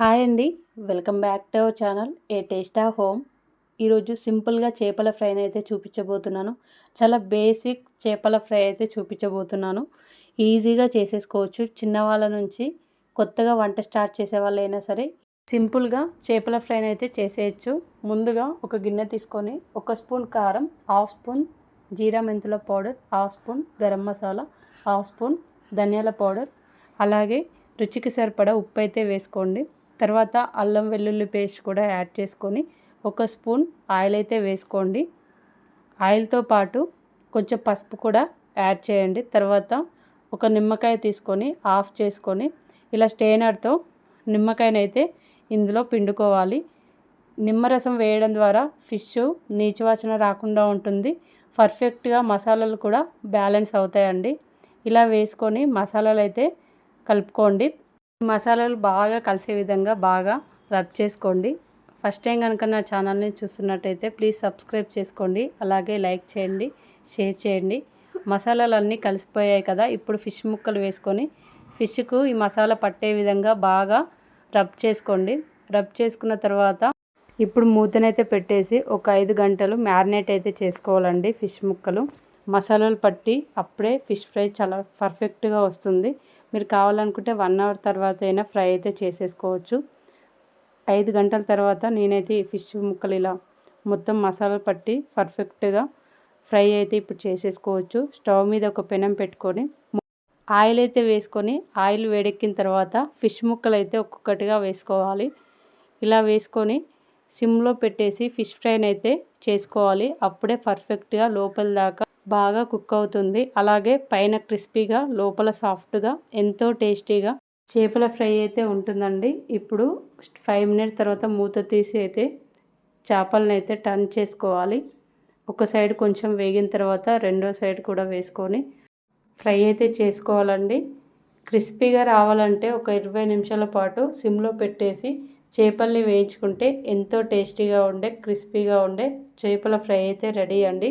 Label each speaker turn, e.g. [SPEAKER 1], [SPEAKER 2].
[SPEAKER 1] Hi అండి. Welcome back to our channel a taste of home. ఈరోజు సింపుల్గా చేపల ఫ్రైని అయితే చూపించబోతున్నాను. చాలా బేసిక్ చేపల ఫ్రై అయితే చూపించబోతున్నాను. ఈజీగా చేసేసుకోవచ్చు. చిన్నవాళ్ళ నుంచి కొత్తగా వంట స్టార్ట్ చేసే వాళ్ళైనా సరే సింపుల్గా చేపల ఫ్రైని అయితే చేసేయచ్చు. ముందుగా ఒక గిన్నె తీసుకొని ఒక స్పూన్ కారం హాఫ్ స్పూన్ జీరా మెంతుల powder half spoon garam masala half spoon ధనియాల పౌడర్. అలాగే రుచికి సరిపడా ఉప్పు అయితే వేసుకోండి. తర్వాత అల్లం వెల్లుల్లి పేస్ట్ కూడా యాడ్ చేసుకొని ఒక స్పూన్ ఆయిల్ అయితే వేసుకోండి. ఆయిల్తో పాటు కొంచెం పసుపు కూడా యాడ్ చేయండి. తర్వాత ఒక నిమ్మకాయ తీసుకొని ఆఫ్ చేసుకొని ఇలా స్టెయినర్తో నిమ్మకాయనైతే ఇందులో పిండుకోవాలి. నిమ్మరసం వేయడం ద్వారా ఫిష్ నీచువాసన రాకుండా ఉంటుంది. పర్ఫెక్ట్గా మసాలాలు కూడా బ్యాలెన్స్ అవుతాయండి. ఇలా వేసుకొని మసాలాలు అయితే కలుపుకోండి. మసాలాలు బాగా కలిసే విధంగా బాగా రబ్ చేసుకోండి. ఫస్ట్ టైం కనుక నా ఛానల్ని చూస్తున్నట్టయితే ప్లీజ్ సబ్స్క్రైబ్ చేసుకోండి. అలాగే లైక్ చేయండి షేర్ చేయండి. మసాలాలు అన్నీ కలిసిపోయాయి కదా ఇప్పుడు ఫిష్ ముక్కలు వేసుకొని ఫిష్కు ఈ మసాలా పట్టే విధంగా బాగా రబ్ చేసుకోండి. రబ్ చేసుకున్న తర్వాత ఇప్పుడు మూతనైతే పెట్టేసి ఒక ఐదు గంటలు మ్యారినేట్ అయితే చేసుకోవాలండి ఫిష్ ముక్కలు. మసాలాలు పట్టి అప్పుడే ఫిష్ ఫ్రై చాలా పర్ఫెక్ట్గా వస్తుంది. మీరు కావాలనుకుంటే వన్ అవర్ తర్వాత అయినా ఫ్రై అయితే చేసేసుకోవచ్చు. ఐదు గంటల తర్వాత నేనైతే ఈ ఫిష్ ముక్కలు ఇలా మొత్తం మసాలా పట్టి పర్ఫెక్ట్గా ఫ్రై అయితే ఇప్పుడు చేసేసుకోవచ్చు. స్టవ్ మీద ఒక పెనం పెట్టుకొని ఆయిల్ అయితే వేసుకొని ఆయిల్ వేడెక్కిన తర్వాత ఫిష్ ముక్కలు అయితే ఒక్కొక్కటిగా వేసుకోవాలి. ఇలా వేసుకొని సిమ్లో పెట్టేసి ఫిష్ ఫ్రైని అయితే చేసుకోవాలి. అప్పుడే పర్ఫెక్ట్గా లోపల దాకా బాగా కుక్ అవుతుంది. అలాగే పైన క్రిస్పీగా లోపల సాఫ్ట్గా ఎంతో టేస్టీగా చేపల ఫ్రై అయితే ఉంటుందండి. ఇప్పుడు ఫైవ్ మినిట్స్ తర్వాత మూత తీసి అయితే చేపలను అయితే టర్న్ చేసుకోవాలి. ఒక సైడ్ కొంచెం వేగిన తర్వాత రెండో సైడ్ కూడా వేసుకొని ఫ్రై అయితే చేసుకోవాలండి. క్రిస్పీగా రావాలంటే ఒక ఇరవై నిమిషాల పాటు సిమ్లో పెట్టేసి చేపల్ని వేయించుకుంటే ఎంతో టేస్టీగా ఉండే క్రిస్పీగా ఉండే చేపల ఫ్రై అయితే రెడీ అండి.